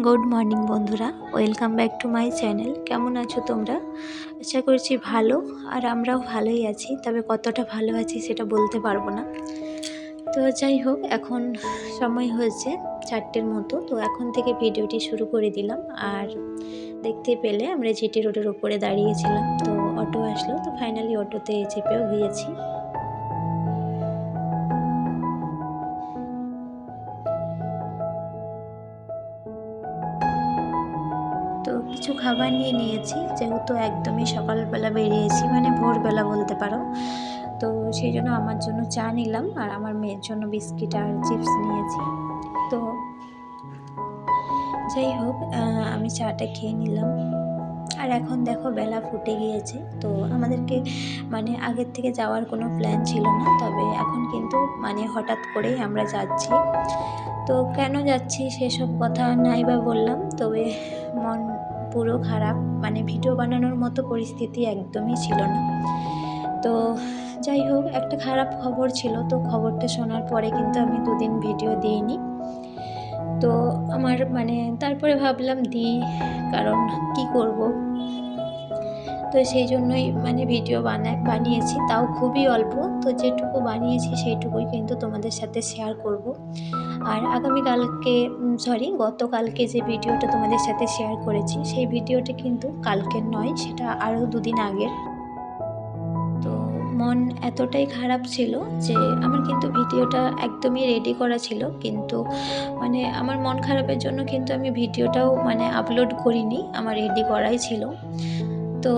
Good morning বন্ধুরা, welcome back to my channel. কেমন আছো তোমরা? আশা করছি ভালো, আর আমরাও ভালোই আছি, তবে কতটা ভালো আছি সেটা বলতে পারব না। তো যাই হোক, এখন সময় হয়েছে চারটের মতো, তো এখন থেকে ভিডিওটি শুরু করে দিলাম। আর দেখতে পেলে আমরা জিটি রোডের ওপরে দাঁড়িয়েছিলাম, তো অটো আসলো, তো ফাইনালি অটোতে চেপেও গিয়েছি। কিছু খাবার নিয়ে নিয়েছি, যেহেতু একদমই সকালবেলা বেরিয়েছি মানে ভোরবেলা বলতে পারো। তো সেই জন্য আমার জন্য চা নিলাম, আর আমার মেয়ের জন্য বিস্কিট আর চিপস নিয়েছি। তো যাই হোক আমি চাটা খেয়ে নিলাম। আর এখন দেখো বেলা ফুটে গিয়েছে, তো আমাদেরকে মানে আগের থেকে যাওয়ার কোনো প্ল্যান ছিল না, তবে এখন কিন্তু মানে হঠাৎ করেই আমরা যাচ্ছি। তো কেন যাচ্ছি সেসব কথা নাই বা বললাম, তবে মন পুরো খারাপ মানে ভিডিও বানানোর মতো পরিস্থিতি একদমই ছিল না। তো যাই হোক, একটা খারাপ খবর ছিল, তো খবরটা শোনার পরে কিন্তু আমি দুদিন ভিডিও দিইনি। তো আমার মানে তারপরে ভাবলাম দিই, কারণ কি করব? তো সেই জন্যই মানে ভিডিও বানায়, বানিয়েছি। তাও খুবই অল্প, তো যেটুকু বানিয়েছি সেইটুকুই কিন্তু তোমাদের সাথে শেয়ার করব। আর আগামীকালকে সরি গতকালকে যে ভিডিওটা তোমাদের সাথে শেয়ার করেছি, সেই ভিডিওটা কিন্তু কালকের নয়, সেটা আরও দুদিন আগের। তো মন এতটাই খারাপ ছিল যে আমার কিন্তু ভিডিওটা একদমই রেডি করা ছিল, কিন্তু মানে আমার মন খারাপের জন্য কিন্তু আমি ভিডিওটাও মানে আপলোড করিনি, আমার রেডি করাই ছিল। তো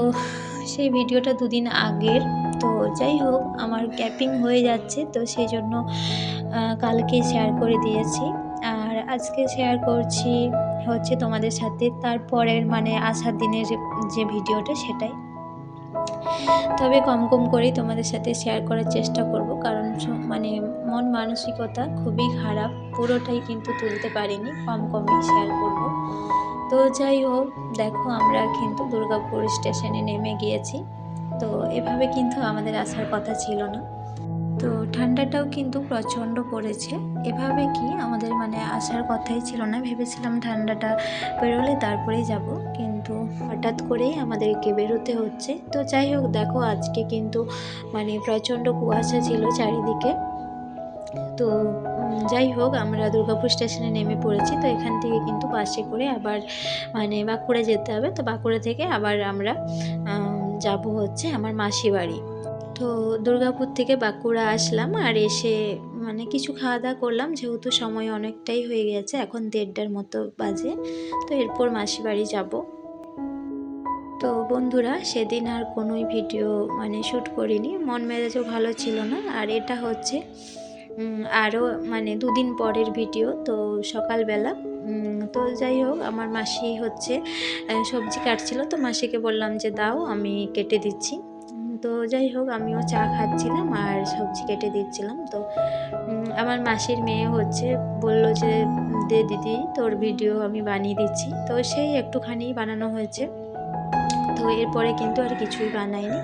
সেই ভিডিওটা দুদিন আগের। তো যাই হোক, আমার ক্যাপিং হয়ে যাচ্ছে, তো সেই জন্য কালকে শেয়ার করে দিয়েছি। আর আজকে শেয়ার করছি হচ্ছে তোমাদের সাথে তারপরের মানে আসার দিনের যে ভিডিওটা সেটাই। তবে কম কম করেই তোমাদের সাথে শেয়ার করার চেষ্টা করব, কারণ মানে মন মানসিকতা খুবই খারাপ, পুরোটাই কিন্তু তুলতে পারিনি, কম কমই শেয়ার করব। তো যাই হোক, দেখো আমরা কিন্তু দুর্গাপুর স্টেশনে নেমে গিয়েছি। তো এভাবে কিন্তু আমাদের আসার কথা ছিল না। তো ঠান্ডাটাও কিন্তু প্রচণ্ড পড়েছে। এভাবে কি আমাদের মানে আসার কথাই ছিল না। ভেবেছিলাম ঠান্ডাটা বেরোলে তারপরেই যাব, কিন্তু হঠাৎ করেই আমাদেরকে বেরোতে হচ্ছে। তো যাই হোক, দেখো আজকে কিন্তু মানে প্রচণ্ড কুয়াশা ছিল চারিদিকে। তো যাই হোক, আমরা দুর্গাপুর স্টেশনে নেমে পড়েছি, তো এখান থেকে কিন্তু বাসে করে আবার মানে বাঁকুড়া যেতে হবে। তো বাঁকুড়া থেকে আবার আমরা যাব হচ্ছে আমার মাসি বাড়ি। তো দুর্গাপুর থেকে বাঁকুড়া আসলাম আর এসে মানে কিছু খাওয়া দাওয়া করলাম, যেহেতু সময় অনেকটাই হয়ে গেছে, এখন দেড়টার মতো বাজে। তো এরপর মাসি বাড়ি যাব। তো বন্ধুরা, সেদিন আর কোনোই ভিডিও মানে শ্যুট করিনি। মন মেজাজও ভালো ছিল না। আর এটা হচ্ছে আরও মানে দুদিন পরের ভিডিও, তো সকালবেলা। তো যাই হোক, আমার মাসি হচ্ছে সবজি কাটছিল, তো মাসিকে বললাম যে দাও, আমি কেটে দিচ্ছি। তো যাই হোক, আমিও চা খাচ্ছিলাম আর সবজি কেটে দিচ্ছিলাম। তো আমার মাসির মেয়ে হচ্ছে, বলল যে, দে দিদি, তোর ভিডিও আমি বানিয়ে দিচ্ছি। তো সেই একটুখানি বানানো হয়েছে। তো এরপরে কিন্তু আর কিছুই বানাইনি।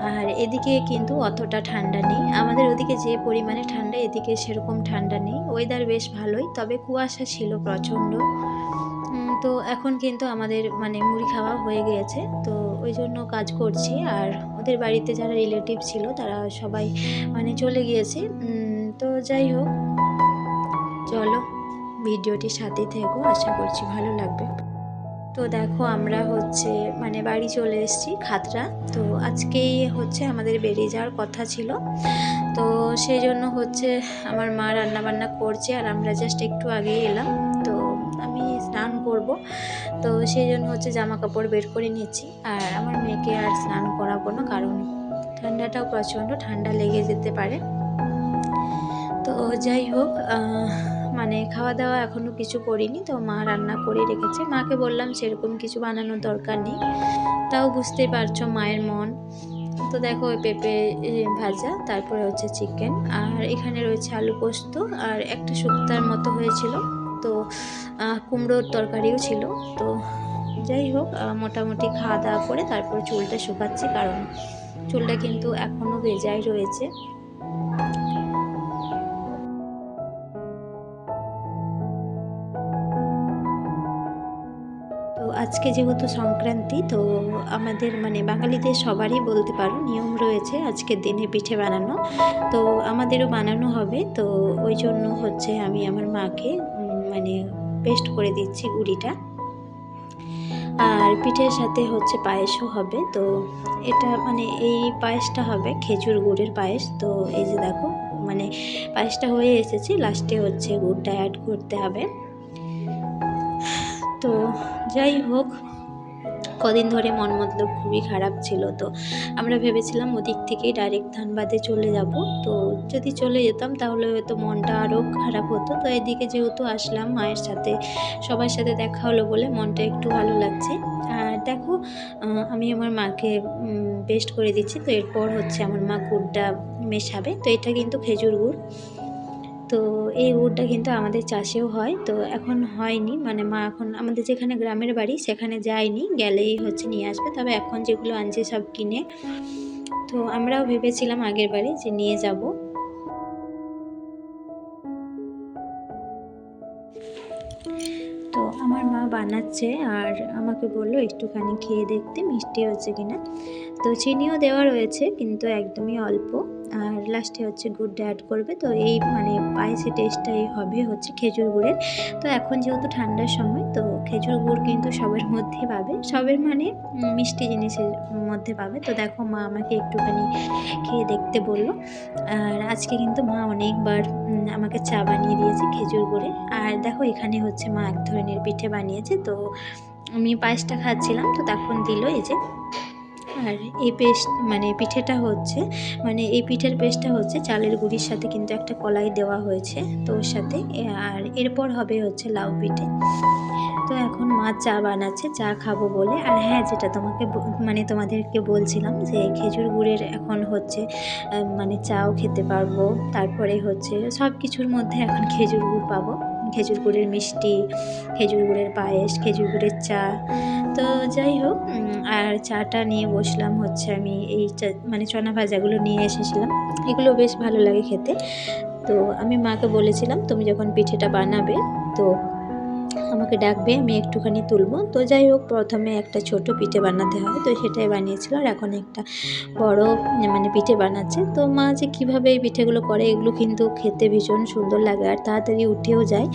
আর এদিকে কিন্তু অতটা ঠান্ডা নেই। আমাদের ওদিকে যে পরিমাণে ঠান্ডা, এদিকে সেরকম ঠান্ডা নেই। ওয়েদার বেশ ভালোই, তবে কুয়াশা ছিল প্রচণ্ড। তো এখন কিন্তু আমাদের মানে মুড়ি খাওয়া হয়ে গিয়েছে। তো ওই জন্য কাজ করছি। আর ওদের বাড়িতে যারা রিলেটিভ ছিল, তারা সবাই মানে চলে গিয়েছে। তো যাই হোক, চলো ভিডিওটি সাথে থেকো। আশা করছি ভালো লাগবে। তো দেখো আমরা হচ্ছে মানে বাড়ি চলে এসেছি খাতরা তো আজকেই হচ্ছে আমাদের বেরিয়ে যাওয়ার কথা ছিল। তো সেই জন্য হচ্ছে আমার মা রান্না বান্না করছে আর আমরা জাস্ট একটু আগেই এলাম। তো আমি স্নান করব। তো সেই জন্য হচ্ছে জামা কাপড় বের করে নিচ্ছি। আর আমার মেয়েকে আর স্নান করাবো না কারণ ঠান্ডাটাও প্রচণ্ড, ঠান্ডা লেগে যেতে পারে। তো যাই হোক মানে খাওয়া দাওয়া এখনও কিছু করিনি, তো মা রান্না করে রেখেছে। মাকে বললাম সেরকম কিছু বানানোর দরকার নেই। তাও বুঝতেই পারছ মায়ের মন। তো দেখো ওই পেঁপে ভাজা, তারপরে হচ্ছে চিকেন আর এখানে রয়েছে আলু পোস্ত, আর একটা শুক্তার মতো হয়েছিল। তো কুমড়োর তরকারিও ছিল। তো যাই হোক মোটামুটি খাওয়া দাওয়া করে তারপর চুলটা শুকাচ্ছি, কারণ চুলটা কিন্তু এখনও ভেজাই রয়েছে। আজকে যেহেতু সংক্রান্তি, তো আমাদের মানে বাঙালিদের সবারই বলতে পারো নিয়ম রয়েছে আজকের দিনে পিঠে বানানো। তো আমাদেরও বানানো হবে, তো ওই জন্য হচ্ছে আমি আমার মাকে মানে পেস্ট করে দিচ্ছি গুড়িটা। আর পিঠের সাথে হচ্ছে পায়েসও হবে, তো এটা মানে এই পায়েসটা হবে খেজুর গুড়ের পায়েস। তো এই যে দেখো মানে পায়েসটা হয়ে এসেছে লাস্টে হচ্ছে গুড়টা অ্যাড করতে হবে। তো যাই হোক, কদিন ধরে মন মতলব খুবই খারাপ ছিল তো। আমরা ভেবেছিলাম ওদিক থেকেই ডাইরেক্ট ধানবাদে চলে যাব। তো যদি চলে যেতাম তাহলে হয়তো মনটা আরও খারাপ হতো। তো এদিকে যেহেতু আসলাম মায়ের সাথে, সবার সাথে দেখা হলো বলে মনটা একটু ভালো লাগছে। আর দেখো আমি আমার মাকে পেস্ট করে দিচ্ছি। তো এরপর হচ্ছে আমার মা গুড়টা মেশাবে। তো এটা কিন্তু খেজুর গুড়। তো এই গুড়টা কিন্তু আমাদের চাষেও হয়। তো এখন হয়নি মানে মা এখন আমাদের যেখানে গ্রামের বাড়ি সেখানে যায়নি, গেলেই হচ্ছে নিয়ে আসবে। তবে এখন যেগুলো আনছে সব কিনে। তো আমরাও ভেবেছিলাম আগের বারে যে নিয়ে যাব। তো আমার মা বানাচ্ছে আর আমাকে বলল একটুখানি খেয়ে দেখতে, মিষ্টি হচ্ছে কিনা। তো চিনিও দেওয়া রয়েছে, কিন্তু একদমই অল্প। আর লাস্টে হচ্ছে গুড়টা অ্যাড করবে। তো এই মানে পায়েসের টেস্টটাই হবে হচ্ছে খেজুর গুড়ের। তো এখন যেহেতু ঠান্ডার সময়, তো খেজুর গুড় কিন্তু সবের মধ্যেই পাবে। সবের মানে মিষ্টি জিনিসের মধ্যে পাবে। তো দেখো মা আমাকে একটুখানি খেয়ে দেখতে বলল। আর আজকে কিন্তু মা অনেকবার আমাকে চা বানিয়ে দিয়েছে খেজুর গুড়ে। আর দেখো এখানে হচ্ছে মা এক ধরনের পিঠে বানিয়েছে। তো আমি পায়েসটা খাচ্ছিলাম। তো তখন দিল এই যে আর এই পেস্ট মানে পিঠেটা হচ্ছে মানে এই পিঠের পেস্টটা হচ্ছে চালের গুড়ির সাথে কিন্তু একটা কলাই দেওয়া হয়েছে তো ওর সাথে আর এরপর হবে হচ্ছে লাউ পিঠে। তো এখন মা চা বানাচ্ছে, চা খাব বলে, আর হ্যাঁ যেটা তোমাকে মানে তোমাদেরকে বলছিলাম যে খেজুর গুড়ের এখন হচ্ছে মানে চাও খেতে পারব, তারপরে হচ্ছে সব কিছুর মধ্যে এখন খেজুর গুড় পাবো, খেজুর গুড়ের মিষ্টি, খেজুর গুড়ের পায়েস, খেজুর গুড়ের চা। তো যাই হোক আর চাটা নিয়ে বসলাম হচ্ছে আমি এই মানে চনা ভাজাগুলো নিয়ে এসেছিলাম। এগুলো বেশ ভালো লাগে খেতে। তো আমি মাকে বলেছিলাম, তুমি যখন পিঠেটা বানাবে, তো আমাকে ডাকবে, আমি একটুখানি তুলবো। তো যাই হোক, প্রথমে একটা ছোট পিঠে বানাতে হয়। তো সেটাই বানিয়েছিল আর এখন একটা বড় মানে পিঠে বানাচ্ছে। তো মা যে কীভাবে এই পিঠেগুলো করে, এগুলো কিন্তু খেতে ভীষণ সুন্দর লাগে আর তাড়াতাড়ি উঠেও যায়।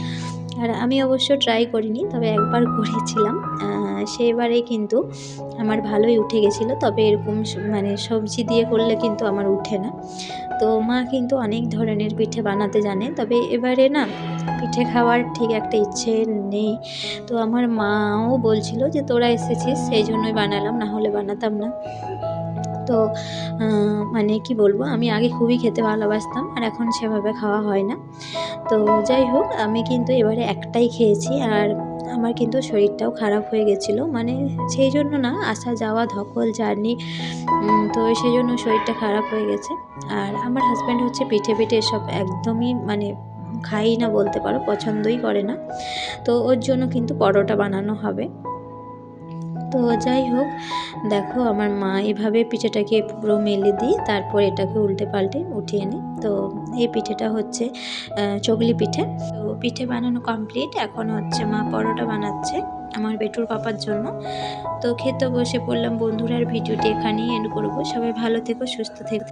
আর আমি অবশ্য ট্রাই করিনি, তবে একবার করেছিলাম। সেবারে কিন্তু আমার ভালোই উঠে গেছিল। তবে এরকম মানে সবজি দিয়ে করলে কিন্তু আমার উঠে না। তো মা কিন্তু অনেক ধরনের পিঠে বানাতে জানে। তবে এবারে না পিঠে খাওয়ার ঠিক একটা ইচ্ছে নেই। তো আমার মাও বলছিল যে, তোরা এসেছিস, সেই জন্যই বানালাম, না হলে বানাতাম না। তো মানে কি বলব, আমি আগে খুবই খেতে ভালোবাসতাম, আর এখন সেভাবে খাওয়া হয় না। তো যাই হোক, আমি কিন্তু এবারে একটাই খেয়েছি। আর আমার কিন্তু শরীরটাও খারাপ হয়ে গেছিল। মানে সেই জন্য না, আসা যাওয়া, ধকল, জার্নি তো সেই জন্য শরীরটা খারাপ হয়ে গেছে। আর আমার হাজব্যান্ড হচ্ছে পিঠে পিঠে এসব একদমই মানে খাই না বলতে পারো, পছন্দই করে না। তো ওর জন্য কিন্তু পরোটা বানানো হবে। তো যাই হোক, দেখো আমার মা এভাবে পিঠেটাকে পুরো মেলে দিয়ে তারপর এটাকে উল্টে পাল্টে উঠিয়ে নিই। তো এই পিঠেটা হচ্ছে চগলি পিঠে। তো পিঠে বানানো কমপ্লিট এখন হচ্ছে মা পরোটা বানাচ্ছে আমার বেটুর পাপার জন্য। তো খেতে বসে পড়লাম বন্ধুরার ভিডিওটি এখানেই এন্ড করব। সবাই ভালো থেকো, সুস্থ থেকো।